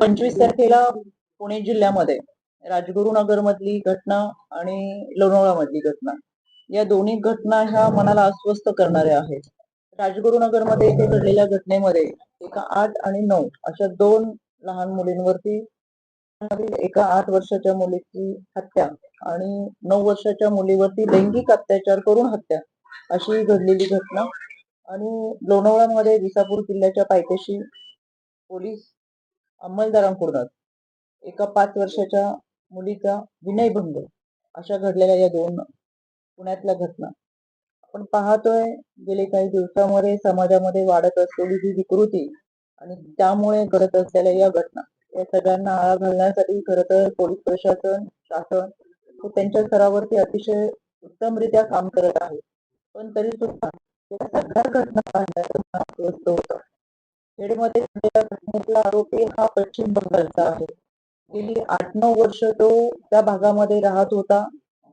पंचवीस तारखेला पुणे जिल्ह्यामध्ये राजगुरुनगर मधली घटना आणि लोणावळा मधली घटना. या दोन्ही घटना ह्या मनाला अस्वस्थ करणाऱ्या आहेत. राजगुरुनगरमध्ये इथे घडलेल्या घटनेमध्ये एका आठ आणि नऊ अशा दोन लहान मुलींवरती एका आठ वर्षाच्या मुलीची हत्या आणि नऊ वर्षाच्या मुलीवरती लैंगिक अत्याचार करून हत्या अशी घडलेली घटना. आणि लोणावळ्यामध्ये विसापूर किल्ल्याच्या पायथ्याशी पोलीस अंमलदारांकडूनच. एका पाच वर्षाच्या मुलीचा विनयभंग अशा घडलेल्या या दोन पुण्यातल्या घटना. आपण पाहतोय गेले काही दिवसामध्ये समाजामध्ये वाढत असलेली ही विकृती आणि त्यामुळे घडत असलेल्या या घटना. या सगळ्यांना आळा घालण्यासाठी खरं तर पोलीस प्रशासन शासन हे त्यांच्या स्तरावरती अतिशय उत्तमरित्या काम करत आहे. पण तरी सुद्धा सगळ्या घटना पाहण्याचं होतं. खेडमध्ये झालेल्या घटनेतला आरोपी हा पश्चिम बंगालचा आहे. गेली आठ नऊ वर्ष तो त्या भागामध्ये राहत होता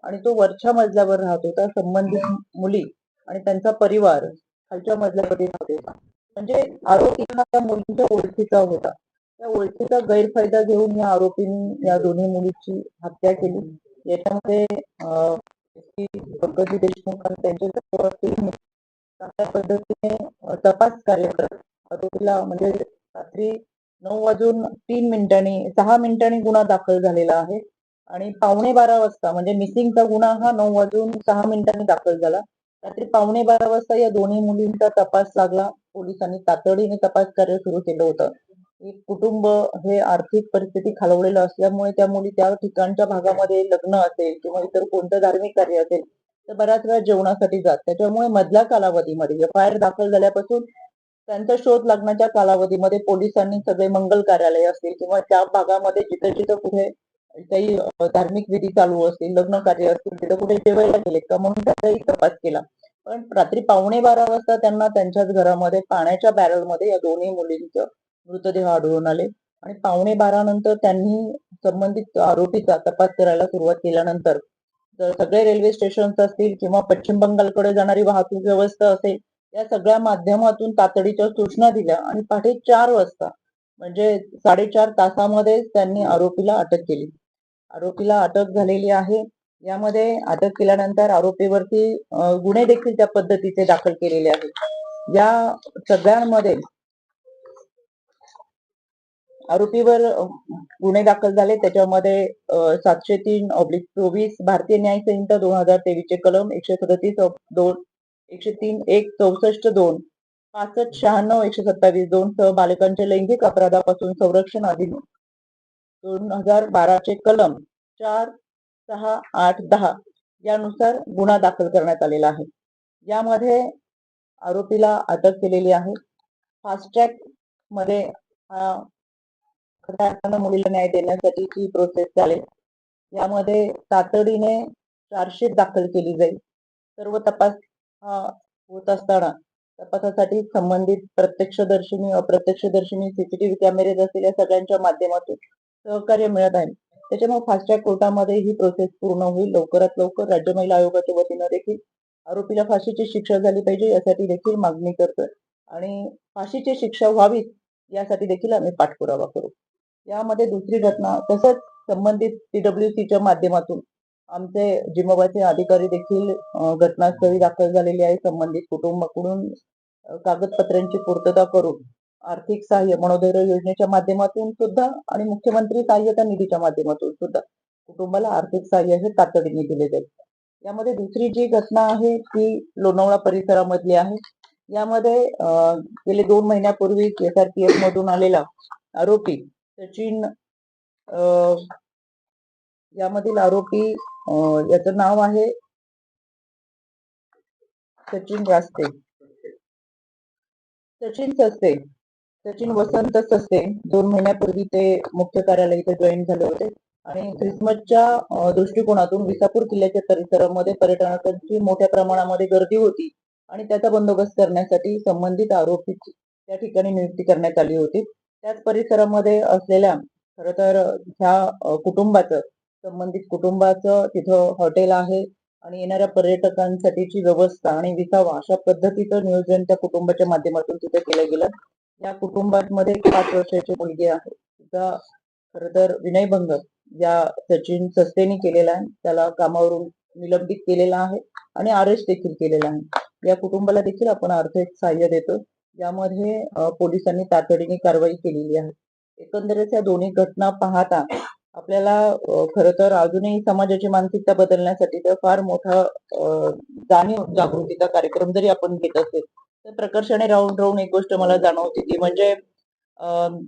आणि तो वरच्या मजल्यावर राहत होता संबंधित मुली आणि त्यांचा परिवार खालच्या मजल्यामध्ये राहत होता. म्हणजे आरोपी हा त्या मुलींच्या ओळखीचा होता. त्या ओळखीचा गैरफायदा घेऊन या आरोपींनी या दोन्ही मुलीची हत्या केली. याच्यामध्ये पंकजी देशमुख आणि त्यांच्या चांगल्या पद्धतीने तपास कार्य करत आरोपीला म्हणजे रात्री नऊ वाजून तीन मिनिटांनी सहा मिनिटांनी गुन्हा दाखल झालेला आहे. आणि पावणे बारा वाजता म्हणजे मिसिंगचा गुन्हा हा नऊ वाजून सहा मिनिटांनी दाखल झाला. रात्री पावणे बारा वाजता या दोन्ही मुलींचा तपास लागला. पोलिसांनी तातडीने तपास कार्य सुरू केलं होतं. एक कुटुंब हे आर्थिक परिस्थिती खालवलेलं असल्यामुळे त्या मुली त्या ठिकाणच्या भागामध्ये लग्न असेल किंवा इतर कोणतं धार्मिक कार्य असेल तर बऱ्याच वेळा जेवणासाठी जात. त्याच्यामुळे मधल्या कालावधीमध्ये एफ आय आर दाखल झाल्यापासून त्यांचा शोध लागण्याच्या कालावधीमध्ये पोलिसांनी सगळे मंगल कार्यालय असतील किंवा त्या भागामध्ये जिथं जिथं कुठे काही धार्मिक विधी चालू असतील लग्न कार्य असतील तिथं कुठे जेवायला गेले का म्हणून त्याचाही तपास केला. पण रात्री पावणे बारा वाजता त्यांना त्यांच्याच घरामध्ये पाण्याच्या बॅरलमध्ये या दोन्ही मुलींचं मृतदेह आढळून आले. आणि पावणे बारा नंतर त्यांनी संबंधित आरोपीचा तपास करायला सुरुवात केल्यानंतर सगळे रेल्वे स्टेशन असतील किंवा पश्चिम बंगालकडे जाणारी वाहतूक व्यवस्था असेल या सगळ्या माध्यमातून तातडीच्या सूचना दिल्या आणि पहाटे चार वाजता म्हणजे साडेचार तासामध्ये त्यांनी आरोपीला अटक केली. आरोपीला अटक झालेली आहे. यामध्ये अटक केल्यानंतर आरोपीवरती गुन्हे देखील त्या पद्धतीचे दाखल केलेले आहेत. या सगळ्यांमध्ये आरोपीवर गुन्हे दाखल झाले. त्याच्यामध्ये सातशे तीन ऑब्लिक चोवीस भारतीय न्याय संहिता दोन हजार तेवीसचे कलम एकशे सदतीस दोन एकशे तीन एक चौसष्ट दोन पासष्ट शहाण्णव एकशे सत्तावीस दोन सह बालकांच्या लैंगिक अपराधापासून संरक्षण अधिनियम. दोन हजार बाराचे कलम चार सहा आठ दहा यानुसार गुन्हा दाखल करण्यात आलेला आहे. यामध्ये आरोपीला अटक केलेली आहे. फास्ट ट्रॅकमध्ये मुलीला न्याय देण्यासाठीची प्रोसेस चालेल. यामध्ये तातडीने चार्जशीट दाखल केली जाईल. सर्व तपास हा होत असताना. तपासासाठी संबंधित प्रत्यक्षदर्शिनी अप्रत्यक्षदर्शिनी सीसीटीव्ही कॅमेरे असतील या सगळ्यांच्या माध्यमातून सहकार्य मिळत आहे. त्याच्यामुळे फास्ट ट्रॅक कोर्टामध्ये ही प्रोसेस पूर्ण होईल. लवकरात लवकर राज्य महिला आयोगाच्या वतीनं देखील आरोपीला फाशीची शिक्षा झाली पाहिजे यासाठी देखील मागणी करतोय. आणि फाशीची शिक्षा व्हावी यासाठी देखील आम्ही पाठपुरावा करू. यामध्ये दुसरी घटना तसंच संबंधित पीडब्ल्यूसीच्या माध्यमातून आमचे जिम्बाबाचे अधिकारी देखील घटनास्थळी दाखल झालेले आहे संबंधित कुटुंबाकडून कागदपत्रांची पूर्तता करून आर्थिक सहाय्य मनोधैर्य योजनेच्या माध्यमातून सुद्धा आणि मुख्यमंत्री सहाय्यता निधीच्या माध्यमातून सुद्धा कुटुंबाला आर्थिक सहाय्य हे तातडीने दिले जाईल. यामध्ये दुसरी जी घटना आहे ती लोणावळा परिसरामधली आहे. यामध्ये गेले दोन महिन्यापूर्वी एस आर पी एफ मधून आलेला आरोपी सचिन अ, यामधील आरोपी याचं नाव आहे सचिन रास्ते. सचिन सस्ते. सचिन वसंत सस्ते. दोन महिन्यापूर्वी ते मुख्य कार्यालय इथे जॉईन झाले होते. आणि ख्रिसमसच्या दृष्टिकोनातून विसापूर किल्ल्याच्या परिसरामध्ये पर्यटनाची मोठ्या प्रमाणामध्ये गर्दी होती आणि त्याचा बंदोबस्त करण्यासाठी संबंधित आरोपीची त्या ठिकाणी नियुक्ती करण्यात आली होती. त्याच परिसरामध्ये असलेल्या खर तर ह्या कुटुंबाचं संबंधित कुटुंबाचं तिथं हॉटेल आहे आणि येणाऱ्या पर्यटकांसाठीची व्यवस्था आणि विसावा अशा पद्धतीचं नियोजन त्या कुटुंबाच्या माध्यमातून तिथे केलं गेलं. या कुटुंबामध्ये एक पाच वर्षाची मुलगी आहे. तिचा खर तर विनयभंग. या सचिन सस्तेने केलेला आहे. त्याला कामावरून निलंबित केलेला आहे आणि अरेस्ट देखील केलेला आहे. या कुटुंबाला देखील आपण आर्थिक सहाय्य देतो. यामध्ये पोलिसांनी तातडीने कारवाई केलेली आहे. एकंदरीत या दोन्ही घटना पाहता आपल्याला खर तर अजूनही समाजाची मानसिकता बदलण्यासाठी तर फार मोठा जाणीव जागृतीचा कार्यक्रम जरी आपण घेत असेल तर प्रकर्षाने राहून राहून एक गोष्ट मला जाणवते ती म्हणजे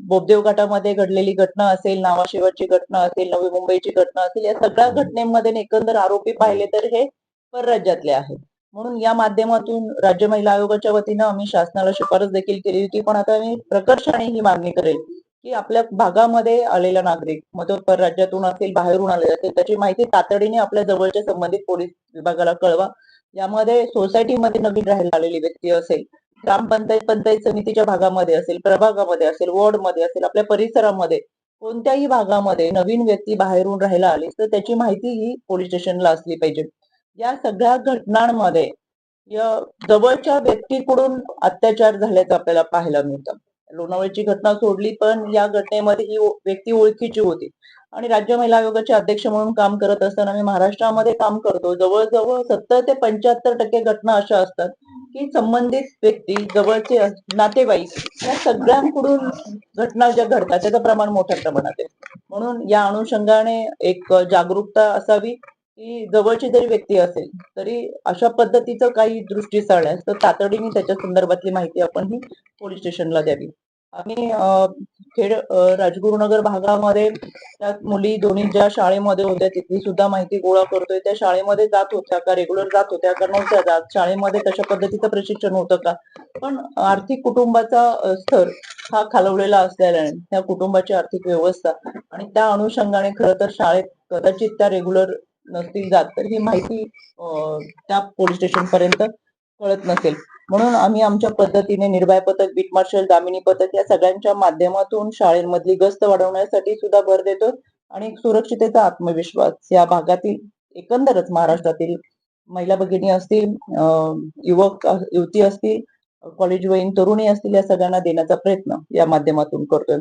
बोबदेव घाटामध्ये घडलेली घटना असेल नावाशिवाची घटना असेल नवी मुंबईची घटना असेल या सगळ्या घटनेमध्ये एकंदर आरोपी पाहिले तर हे परराज्यातले आहेत. म्हणून या माध्यमातून राज्य महिला आयोगाच्या वतीनं आम्ही शासनाला शिफारस देखील केली होती पण आता मी प्रकर्षाने ही मागणी करेल. की आपल्या भागामध्ये आलेला नागरिक मग तो परराज्यातून असेल बाहेरून आलेला असेल त्याची माहिती तातडीने आपल्या जवळच्या संबंधित पोलीस विभागाला कळवा. यामध्ये सोसायटीमध्ये नवीन राहायला आलेली व्यक्ती असेल ग्रामपंचायत पंचायत समितीच्या भागामध्ये असेल प्रभागामध्ये असेल वॉर्डमध्ये असेल आपल्या परिसरामध्ये कोणत्याही भागामध्ये नवीन व्यक्ती बाहेरून राहायला आली तर त्याची माहिती ही पोलीस स्टेशनला असली पाहिजे. या सगळ्या घटनांमध्ये या जवळच्या व्यक्तीकडून अत्याचार झाल्याचं आपल्याला पाहायला मिळतं. लोणावळ्याची घटना सोडली पण या घटनेमध्ये ही व्यक्ती ओळखीची होती. आणि राज्य महिला आयोगाचे अध्यक्ष म्हणून काम करत असताना मी महाराष्ट्रामध्ये काम करतो. जवळजवळ सत्तर ते पंच्याहत्तर टक्के घटना अशा असतात की संबंधित व्यक्ती जवळचे नातेवाईक या सगळ्यांकडून घटना ज्या घडतात त्याचं प्रमाण मोठ्या प्रमाणात आहे. म्हणून या अनुषंगाने एक जागरूकता असावी. की जवळची जरी व्यक्ती असेल तरी अशा पद्धतीचं काही दृष्टी चालण्यास तर तातडीने त्याच्या संदर्भातली माहिती आपण ही पोलीस स्टेशनला द्यावी. आम्ही खेड राजगुरुनगर भागामध्ये त्या मुली दोन्ही ज्या शाळेमध्ये होत्या तिथली सुद्धा माहिती गोळा करतोय. त्या शाळेमध्ये जात होत्या का? रेग्युलर जात होत्या का? नव्हत्या जात. शाळेमध्ये तशा पद्धतीचं प्रशिक्षण होतं का? पण आर्थिक कुटुंबाचा स्तर हा खालवलेला असल्याने त्या कुटुंबाची आर्थिक व्यवस्था. आणि त्या अनुषंगाने खरं तर शाळेत कदाचित त्या रेग्युलर नसतील जात तर ही माहिती त्या पोलीस स्टेशन पर्यंत कळत नसेल. म्हणून आम्ही आमच्या पद्धतीने निर्भय पथक बीट मार्शल दामिनी पथक या सगळ्यांच्या माध्यमातून शाळेमधली गस्त वाढवण्यासाठी सुद्धा भर देतो आणि सुरक्षितेचा आत्मविश्वास या भागातील एकंदरच महाराष्ट्रातील महिला भगिनी असतील युवक युवती असतील कॉलेज वयीन तरुणी असतील या सगळ्यांना देण्याचा प्रयत्न या माध्यमातून करतोय.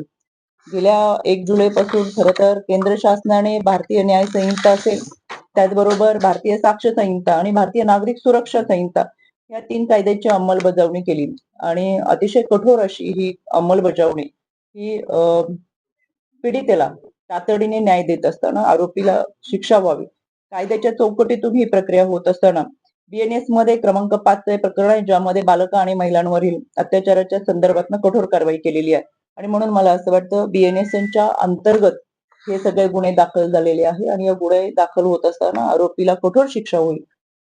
गेल्या एक जुलै पासून खरं तर केंद्र शासनाने भारतीय न्याय संहिता असेल त्याचबरोबर भारतीय साक्ष संहिता आणि भारतीय नागरिक सुरक्षा संहिता या तीन कायद्याची अंमलबजावणी केली. आणि अतिशय कठोर अशी ही अंमलबजावणी ही अं, पीडितेला तातडीने न्याय देत असताना आरोपीला शिक्षा व्हावी. कायद्याच्या चौकटीतून ही प्रक्रिया होत असताना बीएनएसमध्ये क्रमांक पाच प्रकरण आहे ज्यामध्ये बालक आणि महिलांवरील अत्याचाराच्या संदर्भात कठोर कारवाई केलेली आहे. आणि म्हणून मला असं वाटतं बीएनएसच्या अंतर्गत हे सगळे गुन्हे दाखल झालेले आहे आणि या गुन्हे दाखल होत असताना आरोपीला कठोर शिक्षा होईल.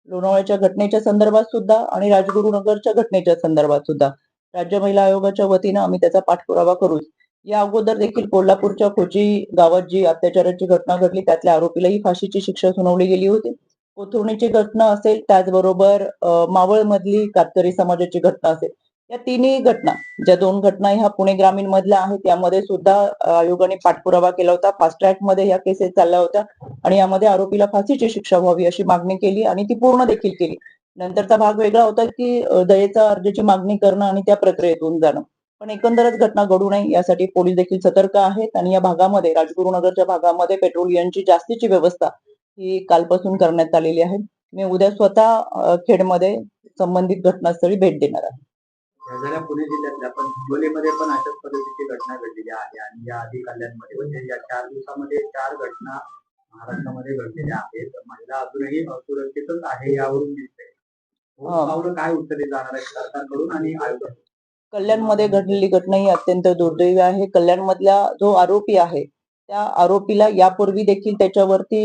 लोणावळ्याच्या घटनेच्या संदर्भात सुद्धा आणि राजगुरुनगरच्या घटनेच्या संदर्भात सुद्धा राज्य महिला आयोगाच्या वतीनं आम्ही त्याचा पाठपुरावा करू. या अगोदर देखील कोल्हापूरच्या खोची गावात जी अत्याचाराची घटना घडली त्यातल्या आरोपीलाही फाशीची शिक्षा सुनावली गेली होती. कोथरुणीची घटना असेल त्याचबरोबर मावळ मधली कातकरी समाजाची घटना असेल या तिन्ही घटना ज्या दोन घटना ह्या पुणे ग्रामीण मधल्या आहेत त्यामध्ये सुद्धा आयोगाने पाठपुरावा केला होता. फास्ट ट्रॅकमध्ये ह्या केसेस चालल्या होत्या आणि यामध्ये आरोपीला फाशीची शिक्षा व्हावी अशी मागणी केली आणि ती पूर्ण देखील केली. नंतरचा भाग वेगळा होता की दयेचा अर्जाची मागणी करणं आणि त्या प्रक्रियेतून जाणं. पण एकंदरच घटना घडू नये यासाठी पोलीस देखील सतर्क आहेत आणि या भागामध्ये राजगुरुनगरच्या भागामध्ये पेट्रोलियमची जास्तीची व्यवस्था ही कालपासून करण्यात आलेली आहे. मी उद्या स्वतः खेडमध्ये संबंधित घटनास्थळी भेट देणार आहे. शेजाऱ्या पुणे जिल्ह्यातल्या पण हिंगोलीमध्ये पण अशाच पद्धतीची घटना घडलेली आहे आणि या आधी कल्याणमध्ये म्हणजे या चार दिवसामध्ये चार घटना महाराष्ट्रामध्ये घडलेल्या आहेत. महिला अजूनही असुरक्षितच आहे यावरून दिसते हा. पावलं काय उचलली जाणार आहे सरकारकडून आणि आयोगाकडून? कल्याणमध्ये घडलेली घटना ही अत्यंत दुर्दैवी आहे. कल्याणमधला जो आरोपी आहे त्या आरोपीला यापूर्वी देखील त्याच्यावरती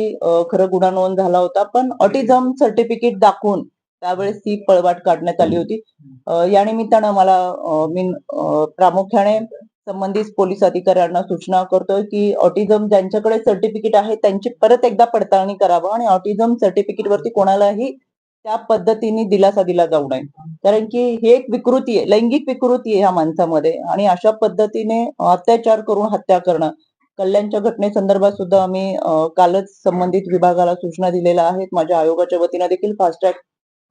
खरं गुन्हा नोंद झाला होता. पण ऑटिझम सर्टिफिकेट दाखवून त्यावेळेस ती पळवाट काढण्यात आली होती. या निमित्तानं मला मी प्रामुख्याने संबंधित पोलीस अधिकाऱ्यांना सूचना करतोय की ऑटिझम ज्यांच्याकडे सर्टिफिकेट आहे त्यांची परत एकदा पडताळणी करावं आणि ऑटिझम सर्टिफिकेट वरती कोणालाही त्या पद्धतीने दिलासा दिला जाऊ नये. कारण की ही एक विकृती आहे लैंगिक विकृती आहे ह्या माणसामध्ये आणि अशा पद्धतीने अत्याचार करून हत्या करणं. कल्याणच्या घटनेसंदर्भात सुद्धा आम्ही कालच संबंधित विभागाला सूचना दिलेल्या आहेत. माझ्या आयोगाच्या वतीनं देखील फास्ट ट्रॅक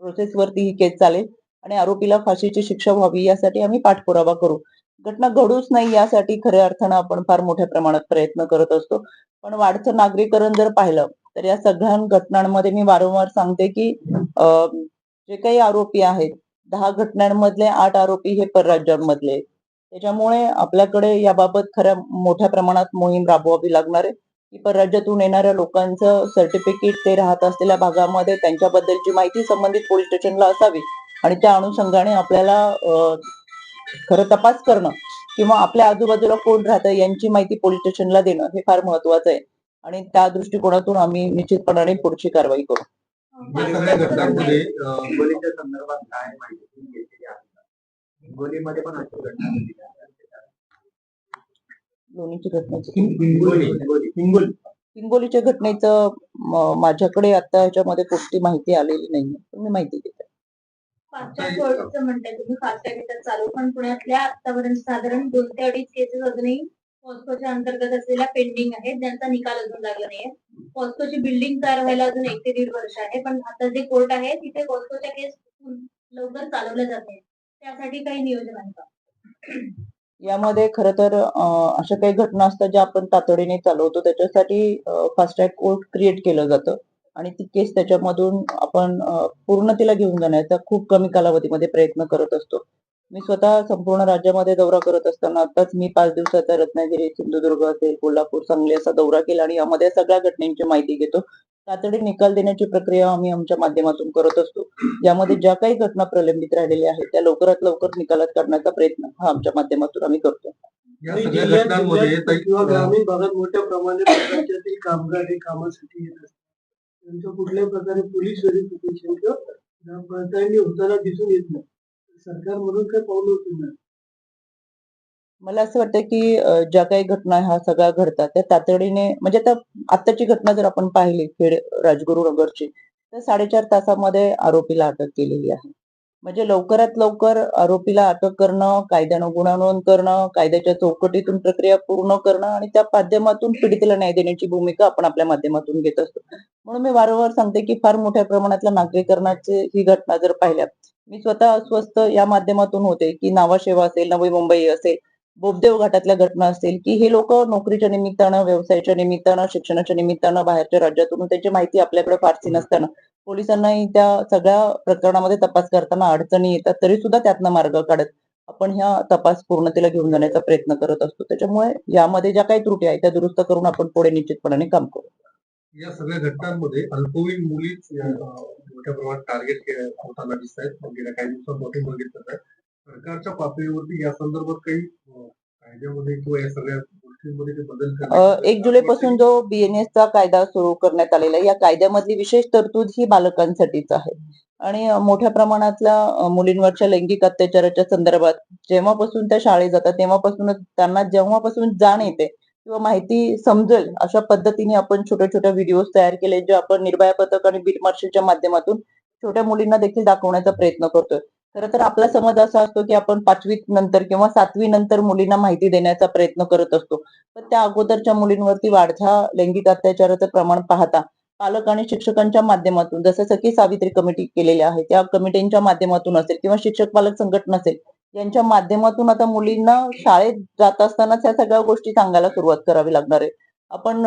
प्रोसेसवरती ही केस चालेल. आणि आरोपीला फाशीची शिक्षा व्हावी यासाठी आम्ही पाठपुरावा करू. घटना घडूच नाही यासाठी खऱ्या अर्थानं आपण फार मोठ्या प्रमाणात प्रयत्न करत असतो. पण वाढतं नागरीकरण जर पाहिलं तर या सगळ्या घटनांमध्ये मी वारंवार सांगते की जे काही आरोपी आहेत दहा घटनांमधले आठ आरोपी हे परराज्यांमधले त्याच्यामुळे आपल्याकडे याबाबत खऱ्या मोठ्या प्रमाणात मोहीम राबवावी लागणार आहे. की परराज्यातून येणाऱ्या लोकांचं सर्टिफिकेट ते राहत असलेल्या भागामध्ये त्यांच्याबद्दलची माहिती संबंधित पोलीस स्टेशनला असावी. आणि त्या अनुषंगाने आपल्याला खरं तपास करणं किंवा आपल्या आजूबाजूला कोण राहतं यांची माहिती पोलीस स्टेशनला देणं हे फार महत्वाचं आहे. आणि त्या दृष्टिकोनातून आम्ही निश्चितपणाने पुढची कारवाई करू. हिंगोलीच्या संदर्भात काय माहिती घेतलेली आहे? हिंगोलीमध्ये पण अशी घटना घडलेली आहे. लोणीची घटनेचं हिंगोली हिंगोली हिंगोली. हिंगोलीच्या घटनेचं माझ्याकडे आता ह्याच्यामध्ये पुष्टी माहिती आलेली नाही मी माहिती देते तुम्ही चालू. पण पुण्यातल्या आतापर्यंत साधारण दोन ते अडीच केसेस अजूनही पॉस्कोच्या अंतर्गत असलेल्या पेंडिंग आहेत. ज्यांचा निकाल अजून लागला नाहीये. पॉस्कोची बिल्डिंग तयार व्हायला अजून एक ते दीड वर्ष आहे. पण आता जे कोर्ट आहे तिथे पॉस्कोच्या केस लवकर चालवल्या जाते त्यासाठी काही नियोजन आहे का? यामध्ये खर तर अशा काही घटना असतात ज्या आपण तातडीने चालवतो. त्याच्यासाठी फास्टॅग कोर्ट क्रिएट केलं जातं. आणि ती केस त्याच्यामधून आपण अं, पूर्णतेला घेऊन जाण्याचा खूप कमी कालावधीमध्ये प्रयत्न करत असतो. मी स्वतः संपूर्ण राज्यामध्ये दौरा करत असताना आताच मी पाच दिवसाचा रत्नागिरी सिंधुदुर्ग असेल कोल्हापूर सांगली असा दौरा केला आणि यामध्ये सगळ्या घटनेची माहिती घेतो. तातडी निकाल देण्याची प्रक्रिया आम्ही आमच्या माध्यमातून करत असतो. यामध्ये ज्या काही घटना प्रलंबित राहिलेल्या आहेत त्या लवकरात लवकर निकालात काढण्याचा प्रयत्न हा आमच्या माध्यमातून आम्ही करतो. या सगळ्या घटनांमध्ये किंवा ग्रामीण भागात मोठ्या प्रमाणात राज्यातील कामगार हे कामासाठी येत असतात. त्यांचं कुठल्याही प्रकारे पोलीस व्हेरिफिकेशन किंवा पडताळणी होताना दिसून येत नाही. सरकार म्हणून काही पाऊल उचलणार? मला असं वाटतं की ज्या काही घटना ह्या सगळ्या घडतात त्या तातडीने म्हणजे आता आत्ताची घटना जर आपण पाहिली खेड राजगुरू नगरची तर साडेचार तासामध्ये आरोपीला अटक केलेली आहे. म्हणजे लवकरात लवकर आरोपीला अटक करणं कायद्यानं गुन्हा नोंद करणं कायद्याच्या चौकटीतून प्रक्रिया पूर्ण करणं आणि त्या माध्यमातून पीडितेला न्याय देण्याची भूमिका आपण आपल्या माध्यमातून घेत असतो. म्हणून मी वारंवार सांगते की फार मोठ्या प्रमाणातल्या नागरीकरणाची ही घटना जर पाहिल्या मी स्वतः अस्वस्थ या माध्यमातून होते की नावाशेवा असेल नवी मुंबई असेल बोबदेव घाटातल्या घटना असतील की हे लोक नोकरीच्या निमित्तानं व्यवसायाच्या निमित्तानं शिक्षणाच्या निमित्तानं बाहेरच्या राज्यातून त्याची माहिती आपल्याकडे फारशी नसताना पोलिसांनाही त्या सगळ्या प्रकरणामध्ये तपास करताना अडचणी येतात तरी सुद्धा त्यातनं मार्ग काढत आपण ह्या तपास पूर्णतेला घेऊन जाण्याचा प्रयत्न करत असतो. त्याच्यामुळे यामध्ये ज्या काही त्रुटी आहेत त्या दुरुस्त करून आपण पुढे निश्चितपणाने काम करू. या सगळ्या घटनांमध्ये अल्पवयीन मुलीच मोठ्या प्रमाणात टार्गेट होताना दिसत आहेत गेल्या काही दिवसात मोठे बघितलं सरकारच्या पातळीवरती या संदर्भात काही कायद्यामध्ये किंवा या सगळ्या गोष्टींमध्ये बदल एक जुलै पासून जो बीएनएस चा कायदा सुरू करण्यात आलेला आहे या कायद्यामधली विशेष तरतूद ही बालकांसाठीच आहे. आणि मोठ्या प्रमाणातल्या मुलींवरच्या लैंगिक अत्याचाराच्या संदर्भात जेव्हापासून त्या शाळेत जातात तेव्हापासूनच त्यांना जेव्हापासून जाण येते किंवा माहिती समजेल अशा पद्धतीने आपण छोट्या छोट्या व्हिडिओज तयार केले जे आपण निर्भया पथक आणि बीट मार्शलच्या माध्यमातून छोट्या मुलींना देखील दाखवण्याचा प्रयत्न करतोय. खर तर आपला समज असा असतो की आपण पाचवी नंतर किंवा सातवी नंतर मुलींना माहिती देण्याचा प्रयत्न करत असतो. पण त्या अगोदरच्या मुलींवरती वाढत्या लैंगिक अत्याचाराचं प्रमाण पाहता पालक आणि शिक्षकांच्या माध्यमातून जसं सखी सावित्री कमिटी केलेल्या आहेत त्या कमिटींच्या माध्यमातून असेल किंवा शिक्षक पालक संघटना असेल यांच्या माध्यमातून आता मुलींना शाळेत जात असतानाच ह्या सगळ्या गोष्टी सांगायला सुरुवात करावी लागणार आहे. आपण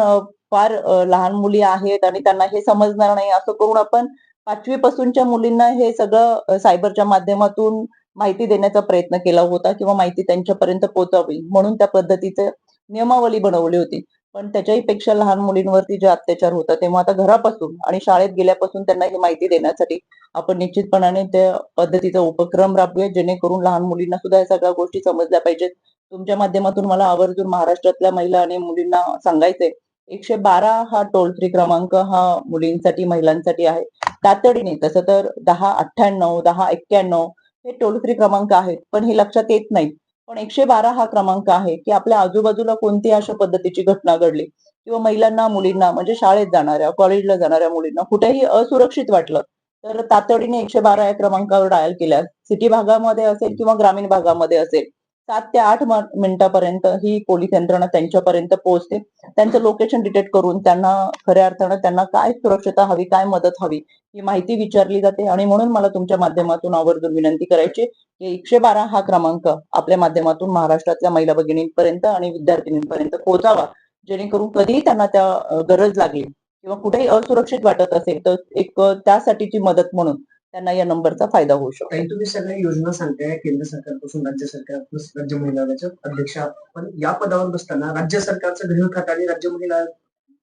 फार लहान मुली आहेत आणि त्यांना हे समजणार नाही असं करून आपण पाचवी पासूनच्या मुलींना हे सगळं सायबरच्या माध्यमातून माहिती देण्याचा प्रयत्न केला होता किंवा माहिती त्यांच्यापर्यंत पोहोचावी म्हणून त्या पद्धतीचे नियमावली बनवली होती. पण त्याच्याही पेक्षा लहान मुलींवरती जे अत्याचार होता तेव्हा आता घरापासून आणि शाळेत गेल्यापासून त्यांना ही माहिती देण्यासाठी आपण निश्चितपणाने त्या पद्धतीचा उपक्रम राबवूया जेणेकरून लहान मुलींना सुद्धा या सगळ्या गोष्टी समजल्या पाहिजेत. तुमच्या माध्यमातून मला आवर्जून महाराष्ट्रातल्या महिला आणि मुलींना सांगायचंय एकशे बारा हा टोल फ्री क्रमांक हा मुलींसाठी महिलांसाठी आहे. तातडीने तसं तर दहा अठ्ठ्याण्णव दहा एक्क्याण्णव हे टोल फ्री क्रमांक आहेत पण हे लक्षात येत नाही पण एकशे बारा हा क्रमांक आहे की आपल्या आजूबाजूला कोणती अशा पद्धतीची घटना घडली? किंवा महिलांना मुलींना म्हणजे शाळेत जाणाऱ्या कॉलेजला जाणाऱ्या मुलींना कुठेही असुरक्षित वाटलं तर तातडीने एकशे बारा या क्रमांकावर डायल केल्यास सिटी भागामध्ये असेल किंवा ग्रामीण भागामध्ये असेल सात ते आठ मिनिटापर्यंत ही पोलीस यंत्रणा त्यांच्यापर्यंत पोहोचते. त्यांचं लोकेशन डिटेक्ट करून त्यांना खऱ्या अर्थानं त्यांना काय सुरक्षता हवी काय मदत हवी ही माहिती विचारली जाते. आणि म्हणून मला तुमच्या माध्यमातून आवर्जून विनंती करायची की एकशे बारा हा क्रमांक आपल्या माध्यमातून महाराष्ट्रातल्या महिला भगिनींपर्यंत आणि विद्यार्थिनींपर्यंत पोहोचावा. जेणेकरून कधीही त्यांना त्या गरज लागली किंवा कुठेही असुरक्षित वाटत असेल तर एक त्यासाठीची मदत म्हणून त्यांना या नंबरचा फायदा होऊ शकतो. ताई तुम्ही सगळ्या योजना सांगताय केंद्र सरकारपासून राज्य सरकार राज्य महिला आयोगाच्या अध्यक्षा. पण या पदावर बसताना राज्य सरकारचं गृह खातं आणि राज्य महिला आयोग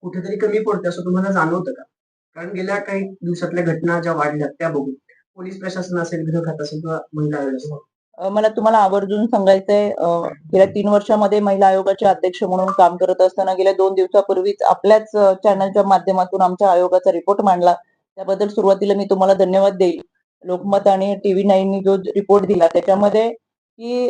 कुठेतरी कमी पडते असं तुम्हाला जाणवतं का? कारण गेल्या काही दिवसातल्या घटना ज्या वाढल्या त्या बघून पोलीस प्रशासन असेल गृह खातं असेल किंवा महिला आयोग असेल. अ, मला तुम्हाला आवर्जून सांगायचंय अ, गेल्या तीन वर्षामध्ये महिला आयोगाचे अध्यक्ष म्हणून काम करत असताना गेल्या दोन दिवसापूर्वीच आपल्याच अ, चॅनलच्या माध्यमातून आमच्या आयोगाचा रिपोर्ट मांडला. त्याबद्दल सुरुवातीला मी तुम्हाला धन्यवाद देईल. लोकमत आणि टीव्ही नाईननी जो रिपोर्ट दिला त्याच्यामध्ये की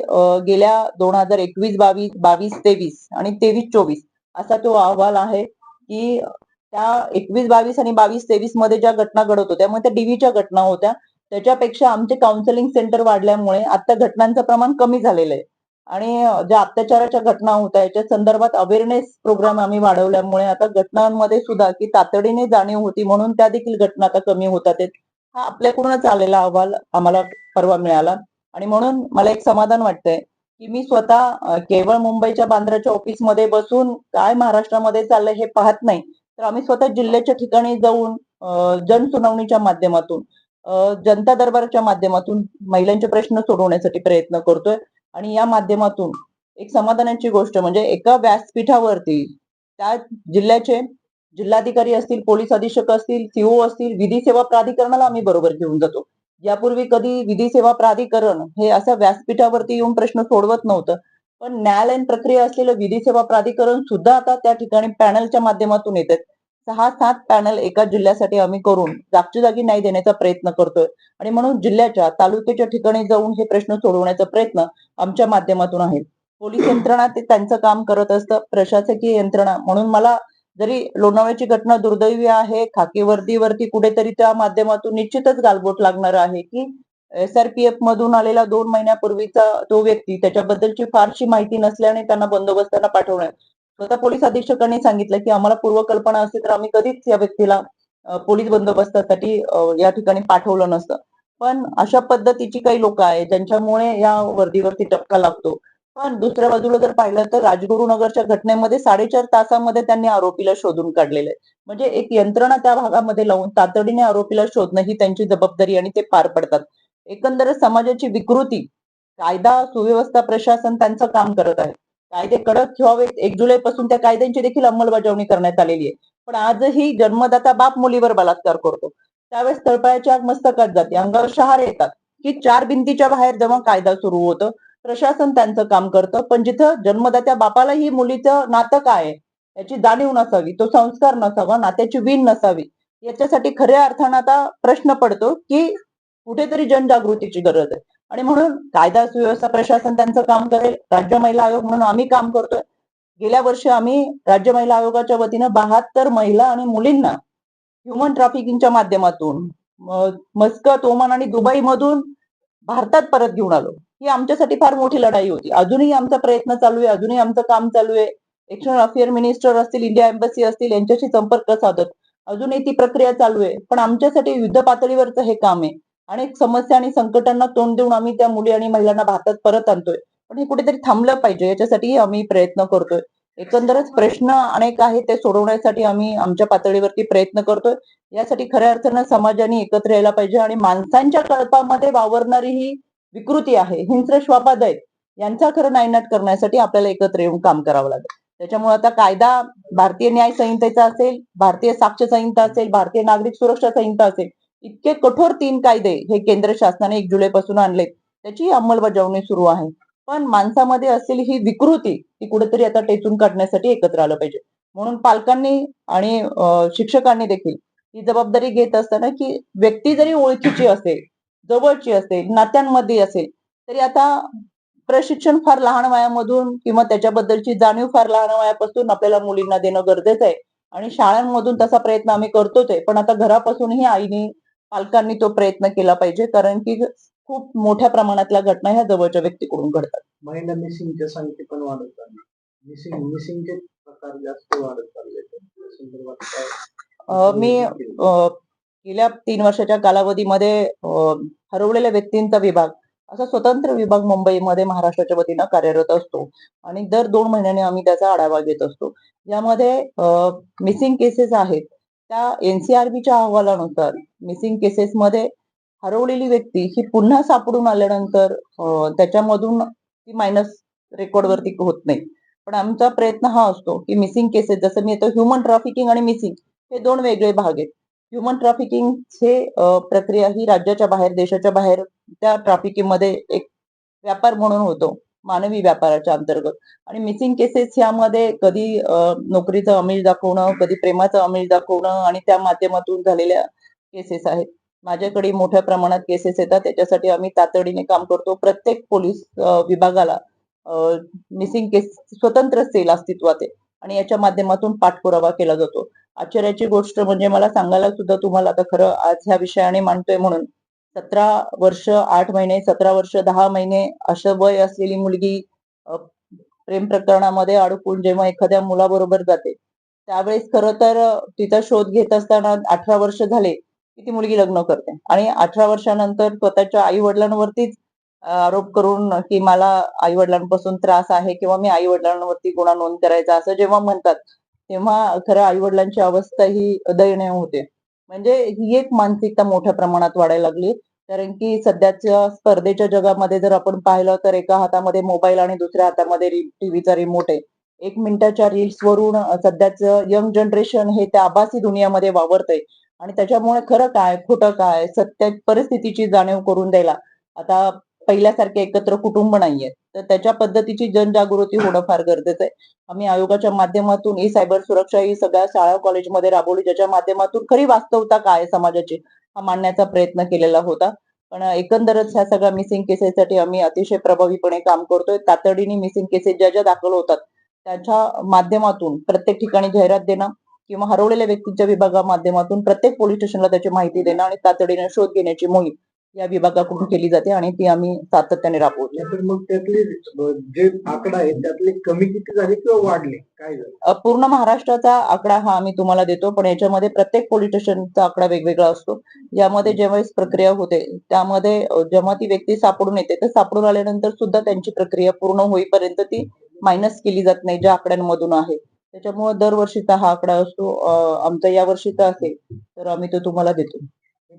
गेल्या दोन हजार एकवीस बावीस बावीस तेवीस आणि तेवीस चोवीस असा तो अहवाल आहे की त्या एकवीस बावीस आणि बावीस तेवीसमध्ये ज्या घटना घडत होत्या मग त्या डीव्हीच्या घटना होत्या. त्याच्यापेक्षा आमचे काउन्सिलिंग सेंटर वाढल्यामुळे आता घटनांचं प्रमाण कमी झालेलं आहे. आणि ज्या अत्याचाराच्या घटना होत्या याच्या संदर्भात अवेअरनेस प्रोग्राम आम्ही वाढवल्यामुळे आता घटनांमध्ये सुद्धा की तातडीने जाणीव होती म्हणून त्या देखील घटना आता कमी होतात आहेत. हा आपल्याकडूनच आलेला अहवाल आम्हाला परवा मिळाला. आणि म्हणून मला एक समाधान वाटतंय की मी स्वतः केवळ मुंबईच्या बांद्राच्या ऑफिसमध्ये बसून काय महाराष्ट्रामध्ये चाललंय हे पाहत नाही. तर आम्ही स्वतः जिल्ह्याच्या ठिकाणी जाऊन जनसुनावणीच्या माध्यमातून जनता दरबारच्या माध्यमातून महिलांचे प्रश्न सोडवण्यासाठी प्रयत्न करतोय. आणि या माध्यमातून एक समाधानाची गोष्ट म्हणजे एका व्यासपीठावरती त्या जिल्ह्याचे जिल्हाधिकारी असतील पोलीस अधीक्षक असतील सीओ असतील विधी सेवा प्राधिकरणाला आम्ही बरोबर घेऊन जातो. यापूर्वी कधी विधी सेवा प्राधिकरण हे असं व्यासपीठावरती येऊन प्रश्न सोडवत नव्हतं पण न्यायालयीन प्रक्रिया असलेलं विधी सेवा प्राधिकरण सुद्धा आता त्या ठिकाणी पॅनलच्या माध्यमातून येत सहा सात पॅनल एका जिल्ह्यासाठी आम्ही करून जागच्या जागी न्याय देण्याचा प्रयत्न करतोय. आणि म्हणून जिल्ह्याच्या तालुक्याच्या ठिकाणी जाऊन हे प्रश्न सोडवण्याचा प्रयत्न आमच्या माध्यमातून आहे. पोलीस यंत्रणा ते त्यांचं काम करत असतं. प्रशासकीय यंत्रणा. म्हणून मला जरी लोणावळ्याची घटना दुर्दैवी आहे खाकी वर्दीवरती कुठेतरी त्या माध्यमातून निश्चितच गालबोट लागणार आहे की एसआरपीएफ मधून आलेला दोन महिन्यापूर्वीचा तो व्यक्ती त्याच्याबद्दलची फारशी माहिती नसल्याने त्यांना बंदोबस्ताना पाठवण्यात स्वतः पोलीस अधीक्षकांनी सांगितलं की आम्हाला पूर्वकल्पना असती तर आम्ही कधीच या व्यक्तीला पोलीस बंदोबस्तासाठी या ठिकाणी पाठवलं नसतं. पण अशा पद्धतीची काही लोक आहेत ज्यांच्यामुळे या वर्दीवरती टपका लागतो. पण दुसऱ्या बाजूला जर पाहिलं तर राजगुरुनगरच्या घटनेमध्ये साडेचार तासामध्ये त्यांनी आरोपीला शोधून काढलेलं आहे. म्हणजे एक यंत्रणा त्या भागामध्ये लावून तातडीने आरोपीला शोधणं ही त्यांची जबाबदारी आणि ते पार पडतात. एकंदरच समाजाची विकृती कायदा सुव्यवस्था प्रशासन त्यांचं काम करत आहे. कायदे कडक ठेवावेत. एक जुलै पासून त्या कायद्यांची देखील अंमलबजावणी करण्यात आलेली आहे. पण आजही जन्मदाता बाप मुलीवर बलात्कार करतो. त्यावेळेस तळपायाच्या आग मस्तकात जाते. अंगावर शहार येतात. की चार भिंतीच्या बाहेर जेव्हा कायदा सुरू होतं प्रशासन त्यांचं काम करतं. पण जिथं जन्मदात्या बापालाही मुलीचं नातं काय आहे याची जाणीव नसावी तो संस्कार नसावा नात्याची वीण नसावी याच्यासाठी खऱ्या अर्थानं आता प्रश्न पडतो की कुठेतरी जनजागृतीची गरज आहे. आणि म्हणून कायदा सुव्यवस्था प्रशासन त्यांचं काम करेल. राज्य महिला आयोग म्हणून आम्ही काम करतोय. गेल्या वर्षी आम्ही राज्य महिला आयोगाच्या वतीनं बहात्तर महिला आणि मुलींना ह्युमन ट्रॅफिकिंगच्या माध्यमातून मस्कत ओमान आणि दुबई मधून भारतात परत घेऊन आलो. ही आमच्यासाठी फार मोठी लढाई होती. अजूनही आमचा प्रयत्न चालू आहे. अजूनही आमचं काम चालू आहे. एक्सटर्नल अफेअर मिनिस्टर असतील इंडिया एम्बसी असतील यांच्याशी संपर्क साधत. अजूनही ती प्रक्रिया चालू आहे. पण आमच्यासाठी युद्ध पातळीवरचं हे काम आहे. अनेक समस्या आणि संकटांना तोंड देऊन आम्ही त्या मुली आणि महिलांना भारतात परत आणतोय. पण हे कुठेतरी थांबलं पाहिजे याच्यासाठी आम्ही प्रयत्न करतोय. एकंदरच प्रश्न अनेक आहेत ते सोडवण्यासाठी आम्ही आमच्या पातळीवरती प्रयत्न करतोय. यासाठी खऱ्या अर्थानं समाजाने एकत्र यायला पाहिजे आणि माणसांच्या कळपामध्ये वावरणारी ही विकृती आहे. हिंस्र श्वापाद यांचा खरं नायनाट करण्यासाठी आपल्याला एकत्र येऊन काम करावं लागेल. त्याच्यामुळे आता कायदा भारतीय न्याय संहितेचा असेल भारतीय साक्ष संहिता असेल भारतीय नागरिक सुरक्षा संहिता असेल इतके कठोर तीन कायदे हे केंद्र शासनाने एक जुलैपासून आणले त्याची अंमलबजावणी सुरू आहे. पण माणसामध्ये असलेली ही विकृती ती कुठेतरी आता टेचून काढण्यासाठी एकत्र आलं पाहिजे. म्हणून पालकांनी आणि शिक्षकांनी देखील ही जबाबदारी घेत असताना की व्यक्ती जरी ओळखीची असेल जवळची असेल नात्यांमध्ये असेल तरी आता प्रशिक्षण फार लहान वयामधून किंवा त्याच्याबद्दलची जाणीव फार लहान वयापासून आपल्याला मुलींना देणं गरजेचं आहे. आणि शाळांमधून तसा प्रयत्न आम्ही करतोच आहे. पण आता घरापासूनही आईने पालकांनी तो प्रयत्न केला पाहिजे कारण की खूप मोठ्या प्रमाणातल्या घटना ह्या जवळच्या व्यक्तीकडून घडतात. महिला मिसिंगच्या संख्या पण वाढत चालली. मिसिंग मिसिंगचे प्रकार जास्त वाढत चालले मी गेल्या तीन वर्षाच्या कालावधीमध्ये हरवलेल्या व्यक्तींचा विभाग असा स्वतंत्र विभाग मुंबईमध्ये महाराष्ट्राच्या वतीनं कार्यरत असतो. आणि दर दोन महिन्याने आम्ही त्याचा आढावा घेत असतो. यामध्ये मिसिंग केसेस आहेत. त्या एनसीआरबीच्या अहवालानुसार मिसिंग केसेसमध्ये हरवलेली व्यक्ती ही पुन्हा सापडून आल्यानंतर त्याच्यामधून ती मायनस रेकॉर्डवरती होत नाही. पण आमचा प्रयत्न हा असतो की मिसिंग केसेस जसं मी आता ह्युमन ट्रॅफिकिंग आणि मिसिंग हे दोन वेगळे भाग आहेत. ह्युमन ट्रॅफिकिंग हे प्रक्रिया ही राज्याच्या बाहेर देशाच्या बाहेर त्या ट्रॅफिकिंगमध्ये एक व्यापार म्हणून होतो. मानवी व्यापाराच्या अंतर्गत. आणि मिसिंग केसेस यामध्ये कधी नोकरीचं अमिष दाखवणं कधी प्रेमाचं अमिष दाखवणं आणि त्या माध्यमातून झालेल्या केसेस आहेत. माझ्याकडे मोठ्या प्रमाणात केसेस येतात. त्याच्यासाठी आम्ही तातडीने काम करतो. प्रत्येक पोलीस विभागाला मिसिंग केस स्वतंत्र सेल अस्तित्वात आहे आणि याच्या माध्यमातून पाठपुरावा केला जातो. आश्चर्याची गोष्ट म्हणजे मला सांगायला सुद्धा तुम्हाला आता खरं आज ह्या विषयाने मांडतोय म्हणून सतरा वर्ष आठ महिने सतरा वर्ष दहा महिने असं वय असलेली मुलगी प्रेम प्रकरणामध्ये अडकून जेव्हा एखाद्या मुलाबरोबर जाते. त्यावेळेस खरं तर तिचा शोध घेत असताना अठरा वर्ष झाले की ती मुलगी लग्न करते. आणि अठरा वर्षानंतर स्वतःच्या आई वडिलांवरतीच आरोप करून की मला आई वडिलांपासून त्रास आहे किंवा मी आई वडिलांवरती गुन्हा नोंद करायचा असं जेव्हा म्हणतात तेव्हा खरं आई वडिलांची अवस्था ही दयनीय होते. म्हणजे ही एक मानसिकता मोठ्या प्रमाणात वाढायला लागली. कारण की सध्याच्या स्पर्धेच्या जगामध्ये जर आपण पाहिलं तर एका हातामध्ये मोबाईल आणि दुसऱ्या हातामध्ये टीव्हीचा रिमोट आहे. एक मिनिटाच्या रील्सवरून सध्याचं यंग जनरेशन हे त्या आभासी दुनियामध्ये वावरतंय. आणि त्याच्यामुळे खरं काय खोटं काय सत्य परिस्थितीची जाणीव करून द्यायला. आता पहिल्यासारखे एकत्र कुटुंब नाहीये तर त्याच्या पद्धतीची जनजागृती होणं फार गरजेचं आहे. आम्ही आयोगाच्या माध्यमातून ई सायबर सुरक्षा ही सगळ्या शाळा कॉलेजमध्ये राबवली ज्याच्या माध्यमातून खरी वास्तवता काय समाजाची हा मांडण्याचा प्रयत्न केलेला होता. पण एकंदरच ह्या सगळ्या मिसिंग केसेससाठी आम्ही अतिशय प्रभावीपणे काम करतोय. तातडीने मिसिंग केसेस ज्या ज्या दाखल होतात त्याच्या माध्यमातून प्रत्येक ठिकाणी जाहिरात देणं किंवा हरवलेल्या व्यक्तीच्या विभागा माध्यमातून प्रत्येक पोलीस स्टेशनला त्याची माहिती देणं आणि तातडीने शोध घेण्याची मोहीम या विभागाकडून केली जाते आणि ती आम्ही सातत्याने राबवतो. तर मग त्यातले जे आकडा आहे त्यातले कमी किती झाले किंवा वाढले? काय झालं? पूर्ण महाराष्ट्राचा आकडा हा आम्ही तुम्हाला देतो पण याच्यामध्ये प्रत्येक पोलीस स्टेशनचा आकडा वेगवेगळा असतो. यामध्ये ज्यावेळेस प्रक्रिया होते त्यामध्ये जेव्हा ती व्यक्ती सापडून येते तर सापडून आल्यानंतर सुद्धा त्यांची प्रक्रिया पूर्ण होईपर्यंत ती मायनस केली जात नाही ज्या आकड्यांमधून आहे. त्याच्यामुळे दरवर्षीचा हा आकडा असतो आमचा या वर्षीचा असेल तर आम्ही तो तुम्हाला देतो.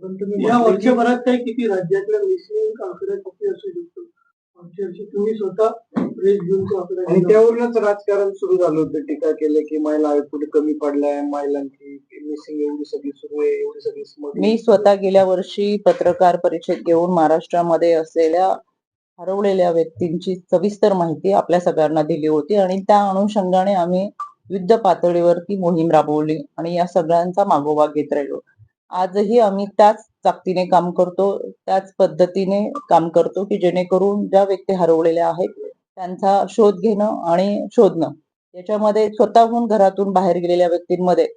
पण तुम्ही या वर्षभरात काय किती राज्यातल्या मिसिंग आकडा किती असू शकतो मागच्या वर्षी तुम्ही स्वतः प्रेस घेऊन आकडा आणि. त्यावरूनच राजकारण सुरू झालं होतं टीका केलं की महिला कुठे कमी पडलाय महिलांची मिसिंग एवढी सगळी सुरू आहे एवढी सगळी smuggling मी स्वतः गेल्या वर्षी पत्रकार परिषद घेऊन महाराष्ट्रामध्ये असलेल्या हरवलेल्या व्यक्तींची सविस्तर माहिती आपल्या सगळ्यांना दिली होती आणि त्या अनुषंगाने आम्ही युद्ध पातळीवरती मोहीम राबवली आणि या सगळ्यांचा मागोवा घेत राहिलो. आजही आम्ही त्याच ताकदीने काम करतो त्याच पद्धतीने काम करतो की जेणेकरून ज्या व्यक्ती हरवलेल्या आहेत त्यांचा शोध घेणं आणि शोधणं. याच्यामध्ये स्वतःहून घरातून बाहेर गेलेल्या व्यक्तींमध्ये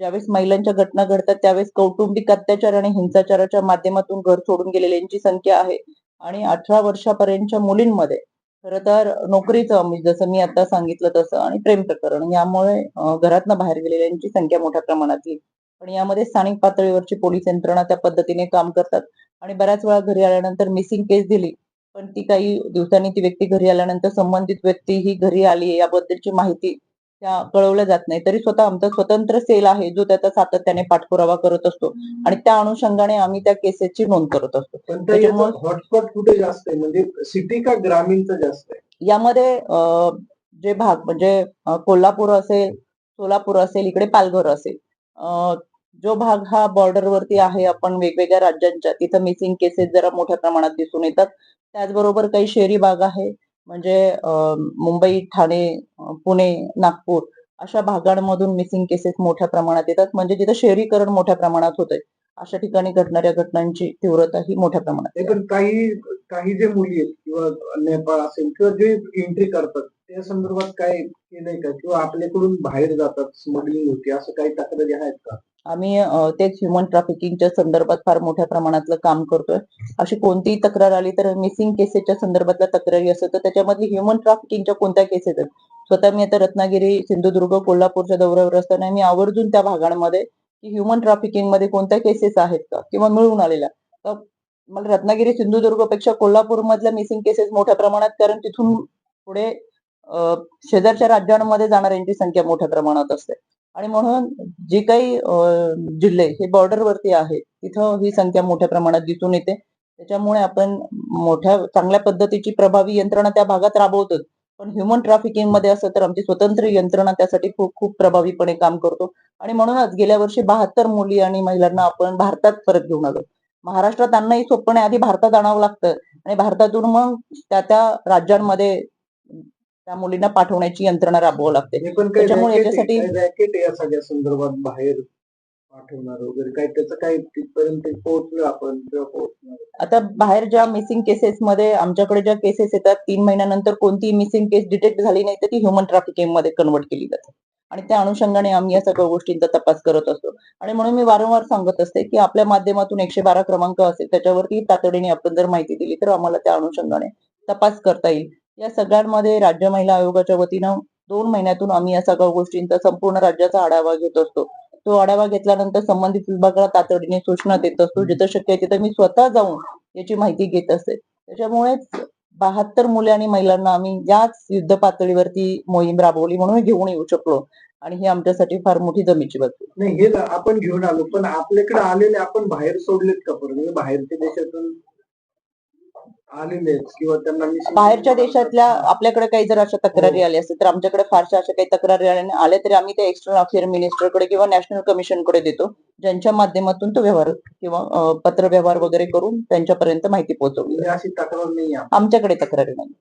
ज्यावेळेस महिलांच्या घटना घडतात त्यावेळेस कौटुंबिक अत्याचार आणि हिंसाचाराच्या माध्यमातून घर सोडून गेलेल्यांची संख्या आहे. आणि अठरा वर्षापर्यंतच्या मुलींमध्ये खरं तर नोकरीचं जसं मी आता सांगितलं तसं आणि प्रेम प्रकरण यामुळे घरातनं बाहेर गेलेल्यांची संख्या मोठ्या प्रमाणात येईल पण यामध्ये स्थानिक पातळीवरची पोलीस यंत्रणा त्या पद्धतीने काम करतात. आणि बऱ्याच वेळा घरी आल्यानंतर मिसिंग केस दिली. पण ती काही दिवसांनी ती व्यक्ती घरी आल्यानंतर संबंधित व्यक्ती ही घरी आली याबद्दलची माहिती त्या कळवल्या जात नाही. तरी स्वतः आमचा स्वतंत्र सेल आहे जो त्याचा सातत्याने पाठपुरावा करत असतो. आणि त्या अनुषंगाने आम्ही त्या केसेसची नोंद करत असतो. हॉटस्पॉट कुठे जास्त आहे? म्हणजे सिटी का ग्रामीणचं जास्त आहे? यामध्ये जे भाग म्हणजे कोल्हापूर असेल सोलापूर असेल इकडे पालघर असेल. जो भाग हा बॉर्डरवरती आहे आपण वेगवेगळ्या राज्यांच्या तिथं मिसिंग केसेस जरा मोठ्या प्रमाणात दिसून येतात. त्याचबरोबर काही शहरी भाग आहे म्हणजे मुंबई ठाणे पुणे नागपूर अशा भागांमधून मिसिंग केसेस मोठ्या प्रमाणात येतात. म्हणजे जिथं शहरीकरण मोठ्या प्रमाणात होतंय अशा ठिकाणी घडणाऱ्या घटनांची तीव्रता ही मोठ्या प्रमाणात पण काही काही जे मुली आहेत किंवा नेपाळ असेल किंवा जे एंट्री करतात त्या संदर्भात काय केलंय का? किंवा आपल्याकडून बाहेर जातात स्मगलिंग होते असं काही तक्रारी आहेत का? आम्ही तेच ह्युमन ट्रॅफिकिंगच्या संदर्भात फार मोठ्या प्रमाणातलं काम करतोय. अशी कोणतीही तक्रार आली तर मिसिंग केसेसच्या संदर्भातल्या तक्रारी असतात. तर त्याच्यामधली ह्युमन ट्रॅफिकिंगच्या कोणत्या केसेस आहेत? स्वतः मी आता रत्नागिरी सिंधुदुर्ग कोल्हापूरच्या दौऱ्यावर असताना मी आवर्जून त्या भागांमध्ये की ह्युमन ट्रॅफिकिंगमध्ये कोणत्या केसेस आहेत का? किंवा मिळून आलेल्या? तर मला रत्नागिरी सिंधुदुर्गपेक्षा कोल्हापूर मधल्या मिसिंग केसेस मोठ्या प्रमाणात कारण तिथून पुढे शेजारच्या राज्यांमध्ये जाणाऱ्यांची संख्या मोठ्या प्रमाणात असते. आणि म्हणून जे काही जिल्हे हे बॉर्डरवरती आहेत तिथं ही संख्या मोठ्या प्रमाणात दिसून येते. त्याच्यामुळे आपण मोठ्या चांगल्या पद्धतीची प्रभावी यंत्रणा त्या भागात राबवतो पण ह्युमन ट्रॅफिकिंगमध्ये असं तर आमची स्वतंत्र यंत्रणा त्यासाठी खूप खूप प्रभावीपणे काम करतो. आणि म्हणूनच गेल्या वर्षी बहात्तर मुली आणि महिलांना आपण भारतात परत घेऊन आलो. महाराष्ट्रात त्यांनाही ही सोपं नाही. आधी भारतात आणावं लागतं. आणि भारतातून मग त्या त्या राज्यांमध्ये त्या मुलींना पाठवण्याची यंत्रणा राबवावं लागते. त्याच्यामुळे याच्यासाठी- रॅकेट या सगळ्या संदर्भात बाहेर पाठवणार वगैरे. काय त्याचं काय तिथपर्यंत पोहोचलं आपण आता बाहेर ज्या मिसिंग केसेस मध्ये आमच्याकडे ज्या केसेस येतात तीन महिन्यानंतर कोणतीही मिसिंग केस डिटेक्ट झाली नाही तर ती ह्युमन ट्रॅफिकिंगमध्ये कन्वर्ट केली जाते. आणि त्या अनुषंगाने आम्ही या सगळ्या गोष्टींचा तपास करत असतो. आणि म्हणून मी वारंवार सांगत असते की आपल्या माध्यमातून एकशे बारा क्रमांक असेल त्याच्यावरती तातडीने आपण जर माहिती दिली तर आम्हाला त्या अनुषंगाने तपास करता येईल. या सगळ्यांमध्ये राज्य महिला आयोगाच्या वतीनं दोन महिन्यातून आम्ही या सगळ्या गोष्टींचा संपूर्ण राज्याचा आढावा घेत असतो. तो आढावा घेतल्यानंतर संबंधित विभागाला तातडीने सूचना देत असतो. जिथं शक्य आहे तिथं मी स्वतः जाऊन याची माहिती घेत असते. त्याच्यामुळेच बहात्तर मुले आणि महिलांना आम्ही याच युद्ध पातळीवरती मोहीम राबवली म्हणून घेऊन येऊ शकलो. आणि ही आमच्यासाठी फार मोठी जमेची आहे. नाही हे आपण घेऊन आलो पण आपल्याकडे आलेले आपण बाहेर सोडलेत का बरं म्हणजे बाहेरच्या देशातून आलेले आहेत किंवा त्यांना missing बाहेरच्या देशातल्या आपल्याकडे काही जर अशा तक्रारी आल्या असतील तर आमच्याकडे फारशा अशा काही तक्रारी आल्या आल्या तरी आम्ही त्या एक्सटर्नल अफेअर मिनिस्टरकडे किंवा नॅशनल कमिशनकडे देतो. ज्यांच्या माध्यमातून तो व्यवहार किंवा अं, पत्रव्यवहार वगैरे करून त्यांच्यापर्यंत माहिती पोहोचवली. म्हणजे अशी तक्रार नाही आमच्याकडे. तक्रारी नाही.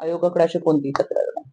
आयोगाकडे अशी कोणतीही तक्रार नाही.